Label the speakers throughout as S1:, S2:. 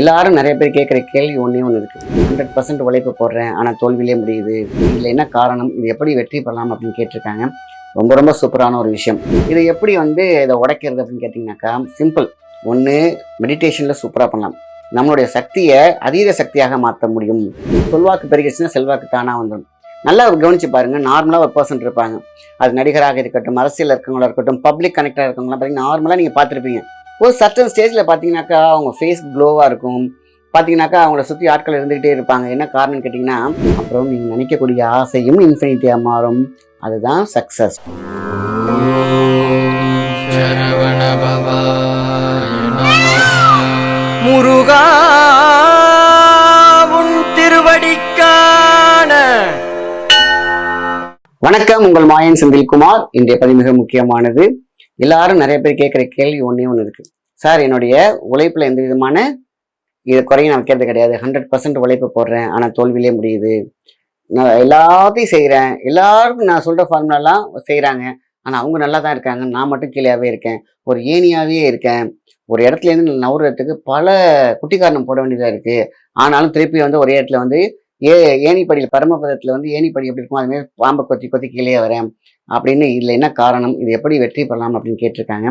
S1: எல்லாரும் நிறைய பேர் கேட்குற கேள்வி ஒன்றே ஒன்று இருக்குது ஹண்ட்ரட் பர்சன்ட் உழைப்பு போடுறேன் ஆனால் தோல்வியிலே முடியுது. இதில் என்ன காரணம்? இது எப்படி வெற்றி பெறலாம் அப்படின்னு கேட்டிருக்காங்க. ரொம்ப ரொம்ப சூப்பரான ஒரு விஷயம். இதை எப்படி வந்து இதை உடைக்கிறது அப்படின்னு கேட்டிங்கனாக்கா சிம்பிள் ஒன்று மெடிடேஷனில் சூப்பராக பண்ணலாம். நம்மளுடைய சக்தியை அதீத சக்தியாக மாற்ற முடியும். சொல்வாக்கு பெருகிடுச்சுன்னா செல்வாக்கு தானாக வந்துடும். நல்லா கவனிச்சு பாருங்க நார்மலாக ஒரு பர்சன் இருப்பாங்க. அது நடிகராக இருக்கட்டும் அரசியல் இருக்கவங்களா இருக்கட்டும் பப்ளிக் கனெக்டாக இருக்கவங்களாம் பார்த்தீங்கன்னா நார்மலாக நீங்கள் பார்த்துருப்பீங்க. ஒரு சர்டன் ஸ்டேஜில் பார்த்தீங்கன்னாக்கா அவங்க ஃபேஸ் க்ளோவாக இருக்கும். பார்த்தீங்கன்னாக்கா அவங்கள சுற்றி ஆட்கள் இருந்துக்கிட்டே இருப்பாங்க. என்ன காரணம்னு கேட்டிங்கன்னா அப்புறம் நீங்கள் நினைக்கக்கூடிய ஆசையும் இன்ஃபினிட்டியாக மாறும். அதுதான் சக்ஸஸ்
S2: முருகா உன் திருவடிக்கான.
S1: வணக்கம். உங்கள் மாயன் செந்தில்குமார். இன்றைய பதிவு மிக முக்கியமானது. எல்லாரும் நிறைய பேர் கேட்குற கேள்வி ஒன்றே ஒன்று இருக்குது சார் என்னுடைய உழைப்பில் எந்த விதமான இது குறையும் நான் வைக்கிறது கிடையாது. ஹண்ட்ரட் பர்சன்ட் உழைப்பு போடுறேன். ஆனால் தோல்வியிலே முடியுது. நான் எல்லாத்தையும் செய்கிறேன் எல்லாருக்கும் நான் சொல்கிற ஃபார்முலாலாம் செய்கிறாங்க ஆனால் அவங்க நல்லா தான் இருக்காங்க. நான் மட்டும் கீழேயாவே இருக்கேன். ஒரு ஏனியாவே இருக்கேன். ஒரு இடத்துலேருந்து நவுறதுக்கு பல குட்டி காரணம் போட வேண்டியதாக இருக்குது ஆனாலும் திருப்பி வந்து ஒரே இடத்துல வந்து ஏ ஏணிப்படியில் பரமபதத்தில் வந்து ஏணிப்படி எப்படி இருக்கும் அதுமாதிரி பாம்பை கொத்தி கொத்தி கீழே வரேன் அப்படின்னு இதில் என்ன காரணம்? இது எப்படி வெற்றி பெறலாம் அப்படின்னு கேட்டிருக்காங்க.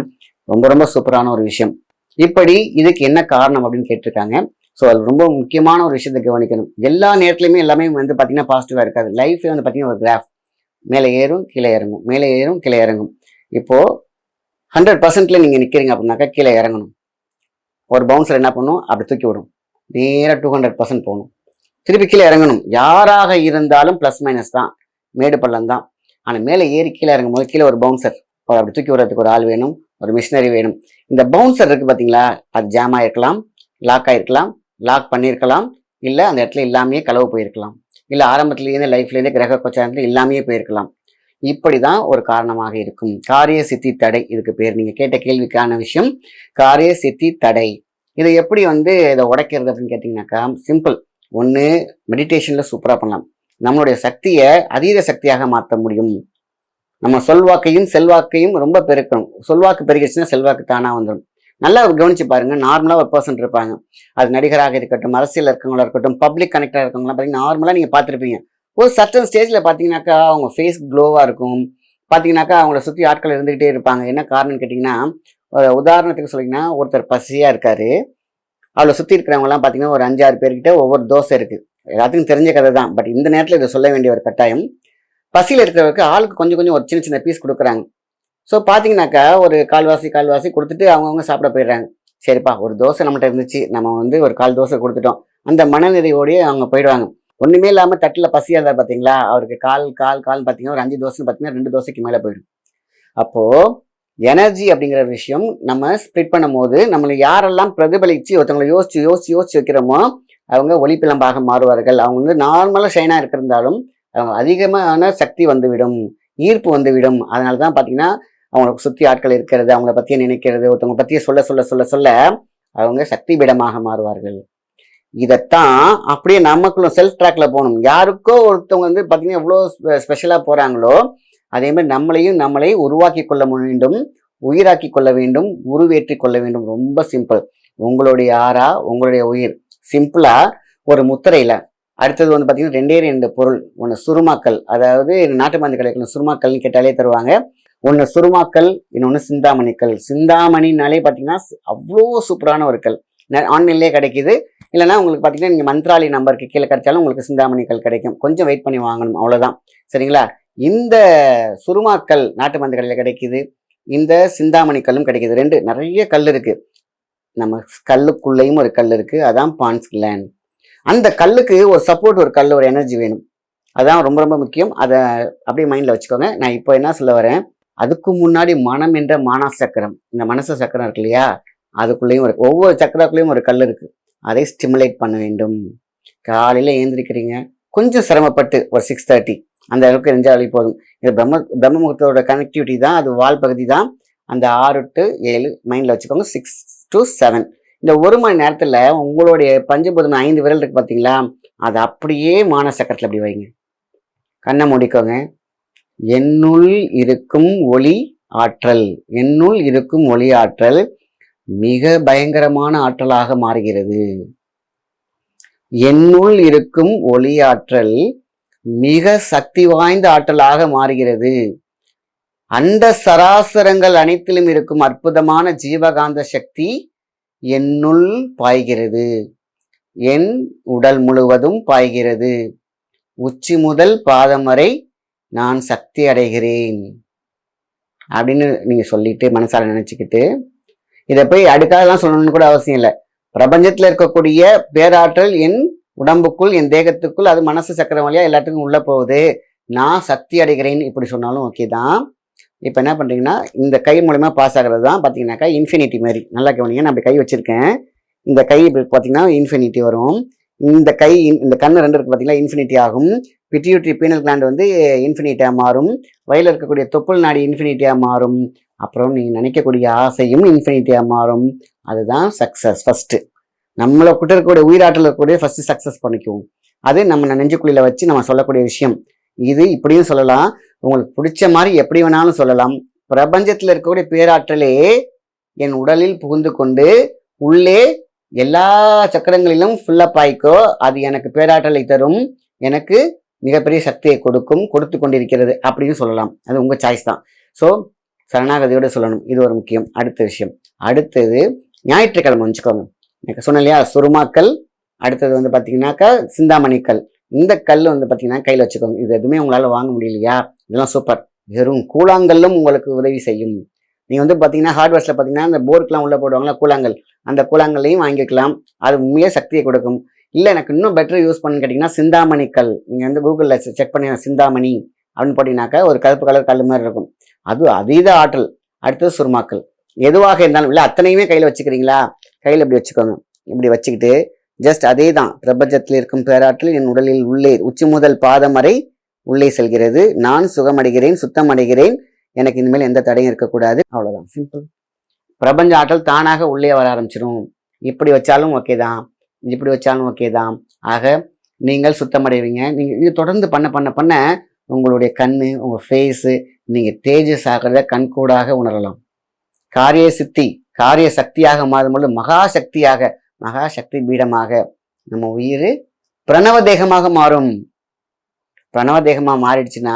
S1: ரொம்ப ரொம்ப சூப்பரான ஒரு விஷயம். இப்படி இதுக்கு என்ன காரணம் அப்படின்னு கேட்டிருக்காங்க. ஸோ அது ரொம்ப முக்கியமான ஒரு விஷயத்தை கவனிக்கணும். எல்லா நேரத்துலையுமே எல்லாமே வந்து பார்த்தீங்கன்னா பாசிட்டிவாக இருக்காது. லைஃபே வந்து பார்த்தீங்கன்னா ஒரு கிராஃப் மேலே ஏறும் கீழே இறங்கும். மேலே ஏறும் கீழே இறங்கும். இப்போது ஹண்ட்ரட் பர்சன்ட்ல நீங்கள் நிற்கிறீங்க அப்படின்னாக்கா கீழே இறங்கணும். ஒரு பவுன்சர் என்ன பண்ணும்? அப்படி தூக்கி விடும். நேராக டூ ஹண்ட்ரட் பர்சன்ட் போகணும். திருப்பி கீழே இறங்கணும். யாராக இருந்தாலும் ப்ளஸ் மைனஸ் தான். மேடு பள்ளம் தான். ஆனால் மேலே ஏறி கீழே இறங்கும் போது கீழே ஒரு பவுன்சர் ஒரு அப்படி தூக்கி விடுறதுக்கு ஒரு ஆள் வேணும். ஒரு மிஷினரி வேணும். இந்த பவுன்சர் இருக்கு பார்த்தீங்களா அது ஜாம் ஆகிருக்கலாம் லாக் ஆகிருக்கலாம் லாக் பண்ணியிருக்கலாம் இல்லை அந்த இடத்துல இல்லாமையே களவு போயிருக்கலாம். இல்லை ஆரம்பத்துலேருந்தே லைஃப்லேருந்து கிரக கொச்சாரத்தில் இல்லாமையே போயிருக்கலாம். இப்படி தான் ஒரு காரணமாக இருக்கும். காரிய சித்தி தடை இதுக்கு பேர். நீங்கள் கேட்ட கேள்விக்கான விஷயம் காரிய சித்தி தடை. இதை எப்படி வந்து இதை உடைக்கிறது அப்படின்னு கேட்டிங்கனாக்கா சிம்பிள் ஒன்று மெடிடேஷனில் சூப்பராக பண்ணலாம். நம்மளுடைய சக்தியை அதீத சக்தியாக மாற்ற முடியும். நம்ம சொல்வாக்கையும் செல்வாக்கையும் ரொம்ப பெருக்கணும். சொல்வாக்கு பெருகிடுச்சுன்னா செல்வாக்கு தானாக வந்துடும் நல்லா கவனிச்சு பாருங்க நார்மலாக ஒரு பர்சன் இருப்பாங்க. அது நடிகராக இருக்கட்டும் அரசியல் இருக்கவங்களா இருக்கட்டும் பப்ளிக் கனெக்டாக இருக்கவங்களாம் பார்த்தீங்கன்னா நார்மலாக நீங்கள் பார்த்துருப்பீங்க ஒரு சர்டன் ஸ்டேஜில் பார்த்தீங்கன்னாக்கா அவங்க ஃபேஸ் க்ளோவாக இருக்கும். பார்த்தீங்கன்னாக்கா அவங்கள சுற்றி ஆட்கள் இருந்துக்கிட்டே இருப்பாங்க. என்ன காரணம்னு கேட்டிங்கன்னா உதாரணத்துக்கு சொல்லிங்கன்னா ஒருத்தர் பசியாக இருக்காரு. அவளை சுற்றி இருக்கிறவங்கலாம் பார்த்தீங்கன்னா ஒரு அஞ்சாறு பேர்கிட்ட ஒவ்வொரு தோசை இருக்குது எல்லாத்துக்கும் தெரிஞ்ச கதை தான். பட் இந்த நேரத்தில் இதை சொல்ல வேண்டிய ஒரு கட்டாயம். பசியில் இருக்கிறவருக்கு ஆளுக்கு கொஞ்சம் கொஞ்சம் ஒரு சின்ன சின்ன பீஸ் கொடுக்குறாங்க. ஸோ பார்த்தீங்கன்னாக்கா ஒரு கால்வாசி கால்வாசி கொடுத்துட்டு அவங்கவுங்க சாப்பிட போயிடுறாங்க. சரிப்பா ஒரு தோசை நம்மகிட்ட இருந்துச்சு. நம்ம வந்து ஒரு கால் தோசை கொடுத்துட்டோம். அந்த மனநிறைவோடயே அவங்க போயிடுவாங்க. ஒன்றுமே இல்லாமல் தட்டில் பசியாக இருந்தார் பார்த்தீங்களா அவருக்கு கால் கால் கால் பார்த்தீங்கன்னா ஒரு அஞ்சு தோசை பார்த்தீங்கன்னா ரெண்டு தோசைக்கு மேலே போயிடும். அப்போது எனர்ஜி அப்படிங்கிற விஷயம் நம்ம ஸ்ப்ளிட் பண்ணும்போது நம்மளை யாரெல்லாம் பிரதிபலித்து ஒருத்தவங்களை யோசிச்சு யோசிச்சு யோசிச்சு வைக்கிறோமோ அவங்க ஒளிப்பிளம்பாக மாறுவார்கள். அவங்க வந்து நார்மலாக ஷைனாக இருக்கிருந்தாலும் அவங்க அதிகமான சக்தி வந்துவிடும் ஈர்ப்பு வந்துவிடும். அதனால தான் பார்த்தீங்கன்னா அவங்களுக்கு சுற்றி ஆட்கள் இருக்கிறது அவங்கள பற்றியே நினைக்கிறது ஒருத்தவங்க பற்றியே சொல்ல சொல்ல சொல்ல சொல்ல அவங்க சக்தி பீடமாக மாறுவார்கள். இதைத்தான் அப்படியே நமக்குள்ள செல்ஃப் ட்ராக்ல போகணும். யாருக்கோ ஒருத்தவங்க வந்து பார்த்தீங்கன்னா எவ்வளோ ஸ்பெஷலாக போகிறாங்களோ அதே மாதிரி நம்மளையும் நம்மளை உருவாக்கி கொள்ள வேண்டும் உயிராக்கி கொள்ள வேண்டும் உருவேற்றி கொள்ள வேண்டும். ரொம்ப சிம்பிள் உங்களுடைய ஆறா உங்களுடைய உயிர். சிம்பிளா ஒரு முத்திரையில. அடுத்தது வந்து பார்த்தீங்கன்னா ரெண்டே ரெண்டு பொருள். ஒன்று சுருமாக்கல். அதாவது நாட்டு மருந்து கடைகள் சுருமாக்கல்னு கேட்டாலே தருவாங்க. ஒன்று சுருமாக்கல் இன்னொன்று சிந்தாமணிக்கல். சிந்தாமணினாலே பார்த்தீங்கன்னா அவ்வளோ சூப்பரான ஒரு கல். ஆன்லைன்லேயே கிடைக்குது. இல்லைன்னா உங்களுக்கு பார்த்தீங்கன்னா நீங்கள் மந்த்ராலி நம்பருக்கு கீழே கிடைச்சாலும் உங்களுக்கு சிந்தாமணிக்கல் கிடைக்கும். கொஞ்சம் வெயிட் பண்ணி வாங்கணும். அவ்வளோதான் சரிங்களா? இந்த சுருமாக்கல் நாட்டு மருந்து கடையில் கிடைக்குது. இந்த சிந்தாமணிக்கல்லும் கிடைக்குது. ரெண்டு நிறைய கல் இருக்குது நம்ம கல்லுக்குள்ளேயும் ஒரு கல் இருக்குது அதான் பான்ஸ் கிளாண்ட் அந்த கல்லுக்கு ஒரு சப்போர்ட் ஒரு கல் ஒரு எனர்ஜி வேணும். அதான் ரொம்ப ரொம்ப முக்கியம். அதை அப்படியே மைண்டில் வச்சுக்கோங்க. நான் இப்போ என்ன சொல்ல வரேன்? அதுக்கு முன்னாடி மனம் என்ற மானா சக்கரம். இந்த மனசு சக்கரம் இருக்கு இல்லையா? அதுக்குள்ளேயும் ஒரு ஒவ்வொரு சக்கரத்துலேயும் ஒரு கல் இருக்குது அதை ஸ்டிமுலேட் பண்ண வேண்டும். காலையில் ஏந்திரிக்கிறீங்க. கொஞ்சம் சிரமப்பட்டு ஒரு சிக்ஸ் தேர்ட்டி அந்த அளவுக்கு எரிஞ்சாலே போதும். இது பிரம்ம பிரம்ம முகூர்த்தோட கனெக்டிவிட்டி தான் அது வால் பகுதி தான். அந்த ஆறு டு ஏழு மைண்டில் வச்சுக்கோங்க சிக்ஸ் டு செவன் இந்த ஒரு மணி நேரத்தில் உங்களுடைய பஞ்சபூதம் ஐந்து விரல் இருக்குது பார்த்தீங்களா அது அப்படியே மான சக்கரத்தில் அப்படி வைங்க. கண்ணை மூடிக்கோங்க. என்னுள் இருக்கும் ஒளி ஆற்றல். என்னுள் இருக்கும் ஒளி ஆற்றல் மிக பயங்கரமான ஆற்றலாக மாறுகிறது. என்னுள் இருக்கும் ஒளி ஆற்றல் மிக சக்தி வாய்ந்த ஆற்றலாக மாறுகிறது. அண்ட சராசரங்கள் அனைத்திலும் இருக்கும் அற்புதமான ஜீவகாந்த சக்தி என்னுள் பாய்கிறது. என் உடல் முழுவதும் பாய்கிறது. உச்சி முதல் பாதம் வரை நான் சக்தி அடைகிறேன். அப்படின்னு நீங்கள் சொல்லிட்டு மனசால நினச்சிக்கிட்டு இதை போய் அடுக்காதெல்லாம் சொல்லணும்னு கூட அவசியம் இல்லை. பிரபஞ்சத்தில் இருக்கக்கூடிய பேராற்றல் என் உடம்புக்குள் என் தேகத்துக்குள் அது மனசு சக்கரம் வழியாக எல்லாத்துக்கும் உள்ளே போகுது. நான் சக்தி அடைகிறேன் இப்படி சொன்னாலும் ஓகே தான். இப்போ என்ன பண்ணுறீங்கன்னா இந்த கை மூலமா பாஸ் ஆகிறது தான் பார்த்தீங்கன்னாக்கா இன்ஃபினிட்டி மாதிரி. நல்லா கவனிங்க நான் அப்படி கை வச்சுருக்கேன். இந்த கை இப்படி பார்த்தீங்கன்னா இன்ஃபினிட்டி வரும். இந்த கை இந்த கண் ரெண்டு இருக்கு பார்த்தீங்களா இன்ஃபினிட்டி ஆகும். பிட்டியூட்ரி பீனல் கிளாண்ட் வந்து இன்ஃபினிட்டியாக மாறும். வயலில் இருக்கக்கூடிய தொப்புள் நாடி இன்ஃபினிட்டியாக மாறும். அப்புறம் நீங்கள் நினைக்கக்கூடிய ஆசையும் இன்ஃபினிட்டியாக மாறும். அதுதான் சக்ஸஸ் ஃபஸ்ட்டு நம்மளை கிட்ட இருக்கக்கூடிய உயிராட்டில் இருக்கக்கூடிய ஃபர்ஸ்ட் சக்ஸஸ் பண்ணிக்குவோம். அது நம்ம நெஞ்சுக்குழியில வச்சு நம்ம சொல்லக்கூடிய விஷயம். இது இப்படியும் சொல்லலாம். உங்களுக்கு பிடிச்ச மாதிரி எப்படி வேணாலும் சொல்லலாம். பிரபஞ்சத்தில் இருக்கக்கூடிய பேராற்றலே என் உடலில் புகுந்து கொண்டு உள்ளே எல்லா சக்கரங்களிலும் ஃபுல்லப் ஆயிக்கோ அது எனக்கு பேராற்றலை தரும். எனக்கு மிகப்பெரிய சக்தியை கொடுக்கும் கொடுத்து கொண்டிருக்கிறது அப்படின்னு சொல்லலாம். அது உங்கள் சாய்ஸ் தான். ஸோ சரணாகதியோடு சொல்லணும். இது ஒரு முக்கியம். அடுத்த விஷயம். அடுத்தது ஞாயிற்றுக்கிழமை வச்சுக்கோங்க. சொன்னேன் இல்லையா? சுருமாக்கல் அடுத்தது வந்து பார்த்தீங்கன்னாக்கா சிந்தாமணிக்கல். இந்த கல் வந்து பார்த்தீங்கன்னா கையில் வச்சுக்கோங்க. இது எதுவுமே உங்களால் வாங்க முடியலையா? இதெல்லாம் சூப்பர். வெறும் கூழாங்கல்லும் உங்களுக்கு உதவி செய்யும். நீங்கள் வந்து பார்த்தீங்கன்னா ஹார்ட்வேர்ஸில் பார்த்தீங்கன்னா அந்த போர்க்கெலாம் உள்ளே போடுவாங்களா கூழாங்கல். அந்த கூழாங்கல்லையும் வாங்கிக்கலாம். அது உண்மையே சக்தியை கொடுக்கும். இல்லை எனக்கு இன்னும் பெட்டர் யூஸ் பண்ணுன்னு கேட்டிங்கன்னா சிந்தாமணி கல் நீங்கள் வந்து கூகுளில் செக் பண்ணி சிந்தாமணி அப்படின்னு போட்டிங்கனாக்கா ஒரு கருப்பு கலர் கல் மாதிரி இருக்கும். அது அதீத ஆற்றல். அடுத்தது சுருமாக்கல். எதுவாக இருந்தாலும் இல்லை அத்தனையுமே கையில் வச்சுக்கிறீங்களா? கையில் இப்படி வச்சுக்கோங்க. இப்படி வச்சுக்கிட்டு ஜஸ்ட் அதே தான் பிரபஞ்சத்தில் இருக்கும் பேராற்றல் என் உடலில் உள்ளே உச்சி முதல் பாதம் வரை உள்ளே செல்கிறது. நான் சுகமடைகிறேன் சுத்தமடைகிறேன். எனக்கு இனிமேல் எந்த தடையும் இருக்கக்கூடாது. அவ்வளோதான் சிம்பிள் பிரபஞ்ச ஆற்றல் தானாக உள்ளே வர ஆரம்பிச்சிடும் இப்படி வச்சாலும் ஓகே தான். இப்படி வச்சாலும் ஓகே தான். ஆக நீங்கள் சுத்தமடைவீங்க. நீங்கள் இது தொடர்ந்து பண்ண பண்ண பண்ண உங்களுடைய கண் உங்கள் ஃபேஸு நீங்கள் தேஜஸ் ஆகிறத கண்கூடாக உணரலாம். காரிய சித்தி காரிய சக்தியாக மாறும்பொழுது மகா சக்தியாக மகா சக்தி பீடமாக நம்ம உயிர் பிரணவ தேகமாக மாறும். பிரணவ தேகமாக மாறிடுச்சுன்னா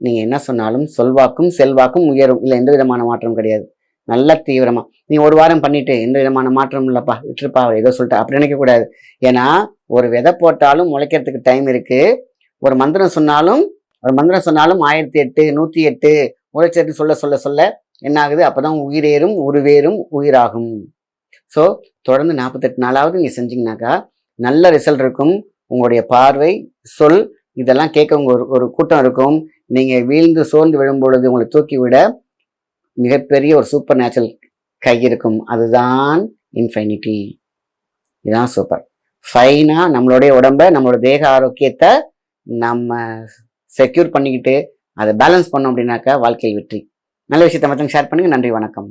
S1: நீங்கள் என்ன சொன்னாலும் சொல்வாக்கும் செல்வாக்கும் உயரும். இல்லை எந்த விதமான மாற்றம் கிடையாது. நல்ல தீவிரமாக நீ ஒரு வாரம் பண்ணிட்டு எந்த விதமான மாற்றம் இல்லைப்பா விட்டுருப்பா அவர் ஏதோ சொல்லிட்டா அப்படி நினைக்கக்கூடாது ஏன்னா ஒரு விதை போட்டாலும் முளைக்கிறதுக்கு டைம் இருக்கு. ஒரு மந்திரம் சொன்னாலும் ஒரு மந்திரம் சொன்னாலும் ஆயிரத்தி எட்டு நூற்றி எட்டு உழைச்செட்டு சொல்ல சொல்ல சொல்ல என்ன ஆகுது அப்பதான் உயிரேறும் உருவேறும் உயிராகும். ஸோ தொடர்ந்து நாற்பத்தெட்டு நாளாவது நீங்கள் செஞ்சிங்கனாக்கா நல்ல ரிசல்ட் இருக்கும். உங்களுடைய பார்வை சொல் இதெல்லாம் கேட்க ஒரு ஒரு கூட்டம் இருக்கும். நீங்கள் வீழ்ந்து சோர்ந்து விழும் பொழுது உங்களை தூக்கி விட மிகப்பெரிய ஒரு சூப்பர் நேச்சுரல் கை இருக்கும். அதுதான் இன்ஃபைனிட்டி இதுதான் சூப்பர் ஃபைனாக நம்மளுடைய உடம்ப நம்மளோட தேக ஆரோக்கியத்தை நம்ம செக்யூர் பண்ணிக்கிட்டு அதை பேலன்ஸ் பண்ணோம் அப்படின்னாக்கா வாழ்க்கையை வெற்றி. நல்ல விஷயத்தை மட்டும் ஷேர் பண்ணுங்கள் நன்றி வணக்கம்.